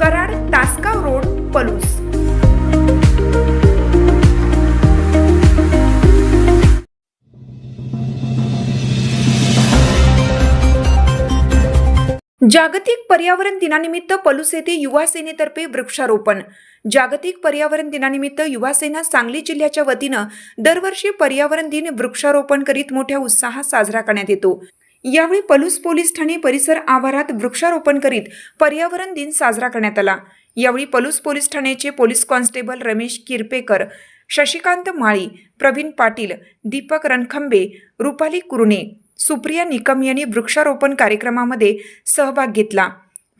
Karad Tasgaon road Palus. जागतिक पर्यावरण दिनानिमित्त पलूस येथे युवा सेनेतर्फे वृक्षारोपण. जागतिक पर्यावरण दिनानिमित्त युवा सेना सांगली जिल्ह्याच्या वतीनं दरवर्षी पर्यावरण दिन वृक्षारोपण करीत मोठ्या उत्साहात साजरा करण्यात येतो. यावेळी पलूस पोलीस ठाणे परिसर आवारात वृक्षारोपण करीत पर्यावरण दिन साजरा करण्यात आला. यावेळी पलूस पोलीस ठाण्याचे पोलीस कॉन्स्टेबल रमेश किरपेकर शशिकांत माळी प्रवीण पाटील दीपक रणखंबे रुपाली कुरणे सुप्रिया निकम यांनी वृक्षारोपण कार्यक्रमामध्ये सहभाग घेतला.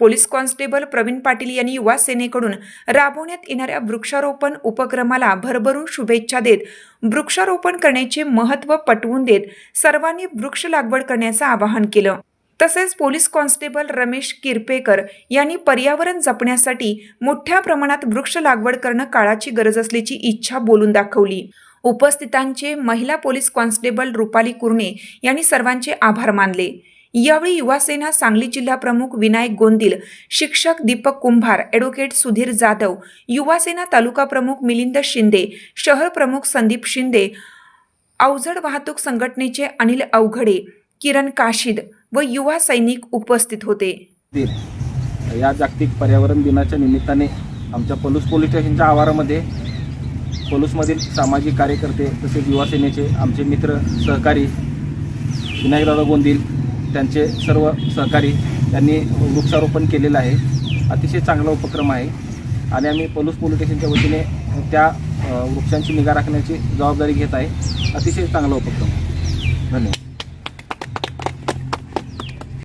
पोलीस कॉन्स्टेबल प्रवीण पाटील यांनी युवा सेनेकडून राबवण्यात येणाऱ्या वृक्षारोपण उपक्रमाला भरभरून शुभेच्छा देत वृक्षारोपण करण्याचे महत्त्व पटवून देत सर्वांनी वृक्ष लागवड करण्याचं आवाहन केलं. तसेच पोलीस कॉन्स्टेबल रमेश किरपेकर यांनी पर्यावरण जपण्यासाठी मोठ्या प्रमाणात वृक्ष लागवड करणं काळाची गरज असल्याची इच्छा बोलून दाखवली. उपस्थितांचे महिला पोलीस कॉन्स्टेबल रुपाली कुर्णे यांनी सर्वांचे आभार मानले. यावेळी युवासेना सांगली जिल्हा प्रमुख विनायक गोंदिल शिक्षक दीपक कुंभार ॲडव्होकेट सुधीर जाधव युवासेना तालुका प्रमुख मिलिंद शिंदे शहर प्रमुख संदीप शिंदे अवजड वाहतूक संघटनेचे अनिल अवघडे किरण काशीद व युवा सैनिक उपस्थित होते. या जागतिक पर्यावरण दिनाच्या निमित्ताने आमच्या पलूस पोलीस स्टेशनच्या आवारामध्ये पलूसमधील सामाजिक कार्यकर्ते तसेच युवासेनेचे आमचे मित्र सहकारी विनायकदादा गोंदिल त्यांचे सर्व सहकारी त्यांनी वृक्षारोपण केलेलं आहे. अतिशय चांगला उपक्रम आहे. आणि आम्ही पलूस पोलीस स्टेशनच्या वतीने त्या वृक्षांची निगा राखण्याची जबाबदारी घेत आहे. अतिशय चांगला उपक्रम. धन्यवाद.